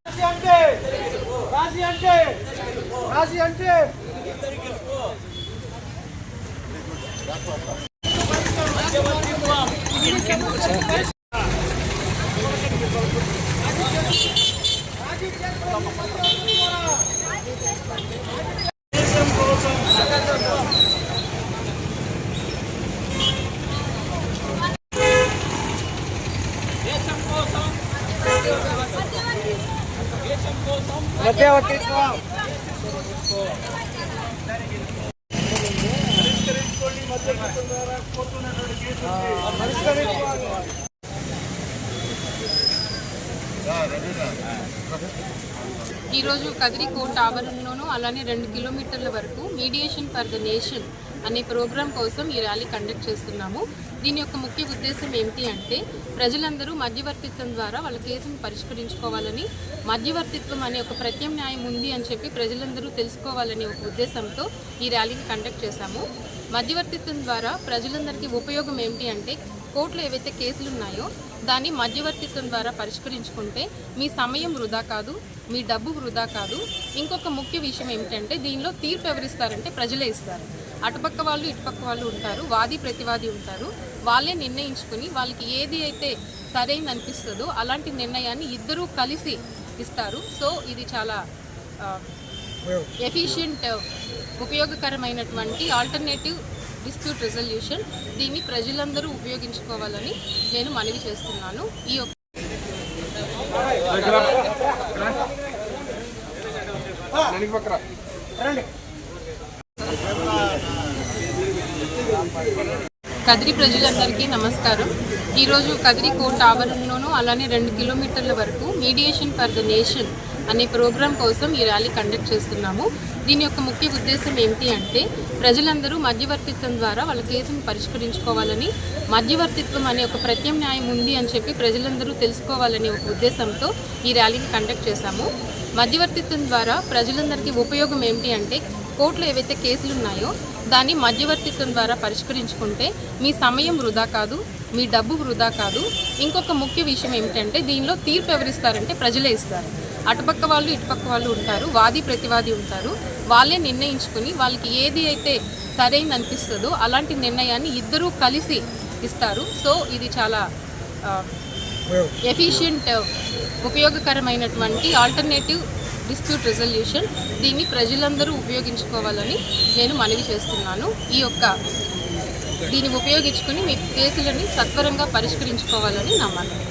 రాజీ అంటే రాజీ అంటే రాజీ అంటే మధ్యవర్తిత్వం పరిష్కరించుకోండి మధ్యవర్తిత్వం ద్వారా కోరుతున్నటువంటి కేసులు పరిష్కరించుకోవాలి ఈరోజు కదిరి కోర్టు ఆవరణలోను అలానే రెండు కిలోమీటర్ల వరకు మీడియేషన్ ఫర్ ద నేషన్ అనే ప్రోగ్రాం కోసం ఈ ర్యాలీ కండక్ట్ చేస్తున్నాము. దీని యొక్క ముఖ్య ఉద్దేశం ఏమిటి అంటే ప్రజలందరూ మధ్యవర్తిత్వం ద్వారా వాళ్ళ కేసును పరిష్కరించుకోవాలని మధ్యవర్తిత్వం అనే ఒక ప్రత్యామ్నాయం ఉంది అని చెప్పి ప్రజలందరూ తెలుసుకోవాలనే ఒక ఉద్దేశంతో ఈ ర్యాలీని కండక్ట్ చేశాము. మధ్యవర్తిత్వం ద్వారా ప్రజలందరికీ ఉపయోగం ఏమిటి అంటే కోర్టులో ఏవైతే కేసులు ఉన్నాయో దాన్ని మధ్యవర్తిత్వం ద్వారా పరిష్కరించుకుంటే మీ సమయం వృధా కాదు మీ డబ్బు వృధా కాదు. ఇంకొక ముఖ్య విషయం ఏమిటంటే దీనిలో తీర్పు ఎవరిస్తారంటే ప్రజలే ఇస్తారు. అటుపక్క వాళ్ళు ఇటుపక్క వాళ్ళు ఉంటారు వాది ప్రతివాది ఉంటారు. వాళ్ళే నిర్ణయించుకుని వాళ్ళకి ఏది అయితే సరైనది అనిపిస్తుందో అలాంటి నిర్ణయాన్ని ఇద్దరూ కలిసి ఇస్తారు. సో ఇది చాలా ఎఫిషియంట్ ఉపయోగకరమైనటువంటి ఆల్టర్నేటివ్ డిస్ప్యూట్ రెజల్యూషన్ దీన్ని ప్రజలందరూ ఉపయోగించుకోవాలని నేను మనవి చేస్తున్నాను. ఈ యొక్క కదిరి ప్రజలందరికీ నమస్కారం. ఈరోజు కదిరి కోర్టు ఆవరణలోనూ అలానే రెండు కిలోమీటర్ల వరకు మీడియేషన్ ఫర్ ద నేషన్ అనే ప్రోగ్రాం కోసం ఈ ర్యాలీ కండక్ట్ చేస్తున్నాము. దీని యొక్క ముఖ్య ఉద్దేశం ఏమిటి అంటే ప్రజలందరూ మధ్యవర్తిత్వం ద్వారా వాళ్ళ కేసును పరిష్కరించుకోవాలని మధ్యవర్తిత్వం అనే ఒక ప్రత్యామ్నాయం ఉంది అని చెప్పి ప్రజలందరూ తెలుసుకోవాలనే ఒక ఉద్దేశంతో ఈ ర్యాలీని కండక్ట్ చేశాము. మధ్యవర్తిత్వం ద్వారా ప్రజలందరికీ ఉపయోగం ఏమిటి అంటే కోర్టులో ఏవైతే కేసులు ఉన్నాయో దాన్ని మధ్యవర్తిత్వం ద్వారా పరిష్కరించుకుంటే మీ సమయం వృధా కాదు మీ డబ్బు వృధా కాదు. ఇంకొక ముఖ్య విషయం ఏమిటంటే దీనిలో తీర్పు ఎవరిస్తారంటే ప్రజలే ఇస్తారు. అటుపక్క వాళ్ళు ఇటుపక్క వాళ్ళు ఉంటారు. వాది ప్రతివాది ఉంటారు. వాళ్ళే నిర్ణయించుకుని వాళ్ళకి ఏది అయితే సరైనది అనిపిస్తుందో అలాంటి నిర్ణయాన్ని ఇద్దరూ కలిసి ఇస్తారు. సో ఇది చాలా ఎఫిషియంట్ ఉపయోగకరమైనటువంటి ఆల్టర్నేటివ్ డిస్ప్యూట్ రెజల్యూషన్ దీన్ని ప్రజలందరూ ఉపయోగించుకోవాలని నేను మనవి చేస్తున్నాను. ఈ యొక్క దీన్ని ఉపయోగించుకుని మీ కేసులని సత్వరంగా పరిష్కరించుకోవాలని నా మనవి